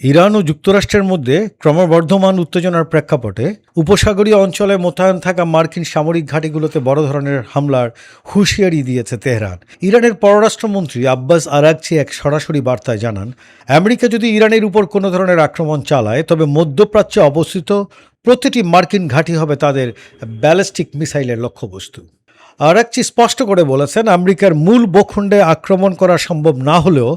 Iran ও যুক্তরাষ্ট্রের মধ্যে ক্রমবর্ধমান উত্তেজনার প্রেক্ষাপটে উপসাগরীয় অঞ্চলে মোতায়েন থাকা মার্কিন সামরিক ঘাঁটিগুলোতে বড় ধরনের হামলার হুঁশিয়ারি দিয়েছে তেহরান। ইরানের পররাষ্ট্রমন্ত্রী আব্বাস আরাকচি এক সরাসরি বার্তায় জানান, আমেরিকা যদি ইরানের উপর কোনো ধরনের আক্রমণ চালায়, তবে মধ্যপ্রাচ্যে অবস্থিত প্রতিটি মার্কিন ঘাঁটি হবে তাদের ব্যালিস্টিক মিসাইলের লক্ষ্যবস্তু। আরাকচি স্পষ্ট করে বলেছেন, আমেরিকার মূল ভূখণ্ডে আক্রমণ করা সম্ভব না হলেও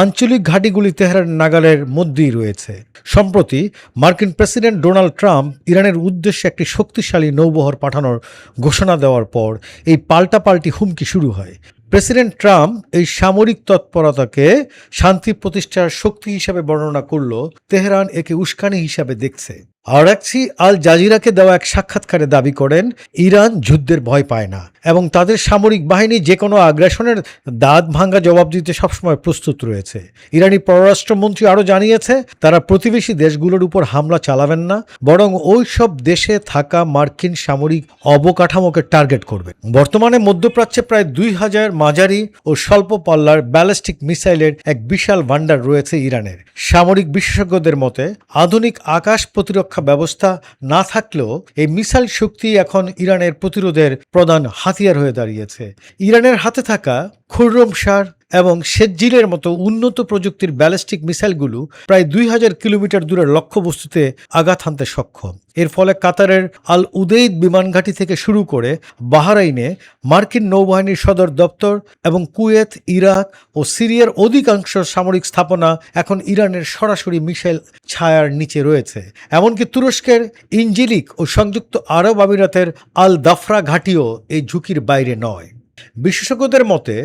আঞ্চলিক ঘাঁটিগুলি তেহরান নাগালের মধ্যেই রয়েছে। সম্প্রতি মার্কিন প্রেসিডেন্ট ডোনাল্ড ট্রাম্প ইরানের উদ্দেশ্যে একটি শক্তিশালী নৌবহর পাঠানোর ঘোষণা দেওয়ার পর এই পাল্টাপাল্টি হুমকি শুরু হয়। প্রেসিডেন্ট ট্রাম্প এই সামরিক তৎপরতাকে শান্তি প্রতিষ্ঠার শক্তি হিসাবে বর্ণনা করল তেহরান একে উস্কানি হিসাবে দেখছে। আরাকসি আল জাজিরাকে দেওয়া এক সাক্ষাৎকারে দাবি করেন, ইরান যুদ্ধের ভয় পায় না এবং তাদের সামরিক বাহিনী যে কোনো আগ্রাসনের দাঁত ভাঙ্গা জবাব দিতে সবসময় প্রস্তুত রয়েছে। ইরানি পররাষ্ট্রমন্ত্রী আরও জানিয়েছে, তারা প্রতিবেশী দেশগুলোর উপর হামলা চালাবেন না, বরং ওই সব দেশে থাকা মার্কিন সামরিক অবকাঠামোকে টার্গেট করবে বর্তমানে মধ্যপ্রাচ্যে প্রায় দুই হাজার মাঝারি ও স্বল্প পাল্লার ব্যালিস্টিক মিসাইলের এক বিশাল ভান্ডার রয়েছে ইরানের। সামরিক বিশেষজ্ঞদের মতে, আধুনিক আকাশ প্রতিরক্ষা ব্যবস্থা না থাকলেও এই মিসাইল শক্তি এখন ইরানের প্রতিরোধের প্রধান হাতিয়ার হয়ে দাঁড়িয়েছে। ইরানের হাতে থাকা খুররম সার এবং শেজ্জিলের মতো উন্নত প্রযুক্তির ব্যালিস্টিক মিসাইলগুলো প্রায় দুই হাজার কিলোমিটার দূরের লক্ষ্যবস্তুতে আঘাত হানতে সক্ষম। এর ফলে কাতারের আল উদেইদ বিমানঘাঁটি থেকে শুরু করে বাহারাইনে মার্কিন নৌবাহিনীর সদর দপ্তর এবং কুয়েত, ইরাক ও সিরিয়ার অধিকাংশ সামরিক স্থাপনা এখন ইরানের সরাসরি মিসাইল ছায়ার নিচে রয়েছে। এমনকি তুরস্কের ইঞ্জিলিক ও সংযুক্ত আরব আমিরাতের আল দাফরা ঘাঁটিও এই ঝুঁকির বাইরে নয়। বিশেষজ্ঞদের মতে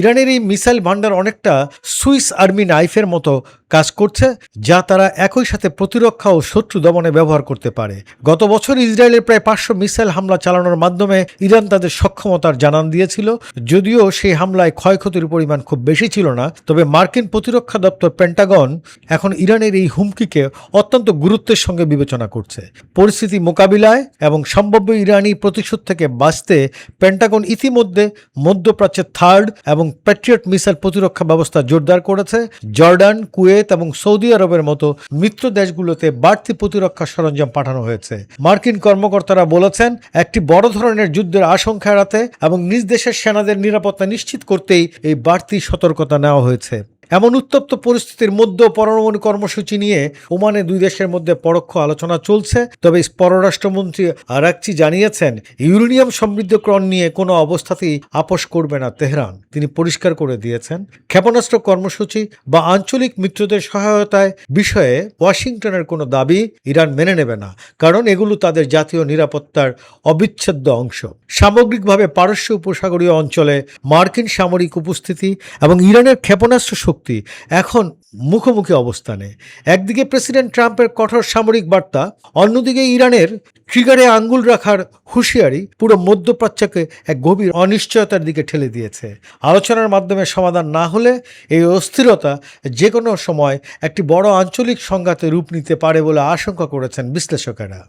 ইরানের এই মিসাইল ভান্ডার অনেকটা সুইস আর্মি নাইফের মতো কাজ করছে, যা তারা একই সাথে প্রতিরক্ষা ও শত্রু দমনে ব্যবহার করতে পারে। গত বছর ইসরায়েলের প্রায় পাঁচশো মিসাইল হামলা চালানোর মাধ্যমে ইরান তাদের সক্ষমতার জানান দিয়েছিল। যদিও সেই হামলায় ক্ষয়ক্ষতির পরিমাণ খুব বেশি ছিল না, তবে মার্কিন প্রতিরক্ষা দপ্তর পেন্টাগন এখন ইরানের এই হুমকিকে অত্যন্ত গুরুত্বের সঙ্গে বিবেচনা করছে। পরিস্থিতি মোকাবিলায় এবং সম্ভাব্য ইরানি প্রতিশোধ থেকে বাঁচতে পেন্টাগন ইতিমধ্যে মধ্যপ্রাচ্যের থার্ড এবং প্যাট্রিয়ট মিসাইল প্রতিরক্ষা ব্যবস্থা জোরদার করেছে। জর্ডান, কুয়েত এবং সৌদি আরবের মতো মিত্র দেশগুলোতে বাড়তি প্রতিরক্ষা সরঞ্জাম পাঠানো হয়েছে। মার্কিন কর্মকর্তারা বলেছেন, একটি বড় ধরনের যুদ্ধের আশঙ্কা এড়াতে এবং নিজ দেশের সেনাদের নিরাপত্তা নিশ্চিত করতেই এই বাড়তি সতর্কতা নেওয়া হয়েছে। এমন উত্তপ্ত পরিস্থিতির মধ্যে পরমাণু কর্মসূচি নিয়ে ওমানে দুই দেশের মধ্যে পরোক্ষ আলোচনা চলছে। তবে পররাষ্ট্রমন্ত্রী আরাকচি জানিয়েছেন, ইউরেনিয়াম সমৃদ্ধকরণ নিয়ে কোনো অবস্থাতেই আপোষ করবে না তেহরান। তিনি পরিষ্কার করে দিয়েছেন, ক্ষেপণাস্ত্র কর্মসূচি বা আঞ্চলিক মিত্রদের সহায়তায় বিষয়ে ওয়াশিংটনের কোনো দাবি ইরান মেনে নেবে না, কারণ এগুলো তাদের জাতীয় নিরাপত্তার অবিচ্ছেদ্য অংশ। সামগ্রিকভাবে পারস্য উপসাগরীয় অঞ্চলে মার্কিন সামরিক উপস্থিতি এবং ইরানের ক্ষেপণাস্ত্র শক্তি এখন মুখোমুখি অবস্থানে। একদিকে প্রেসিডেন্ট ট্রাম্পের কঠোর সামরিক বার্তা, অন্যদিকে ইরানের ট্রিগারে আঙ্গুল রাখার হুঁশিয়ারি পুরো মধ্যপ্রাচ্যকে এক গভীর অনিশ্চয়তার দিকে ঠেলে দিয়েছে। আলোচনার মাধ্যমে সমাধান না হলে এই অস্থিরতা যে কোনো সময় একটি বড় আঞ্চলিক সংঘাতে রূপ নিতে পারে বলে আশঙ্কা করেছেন বিশ্লেষকেরা।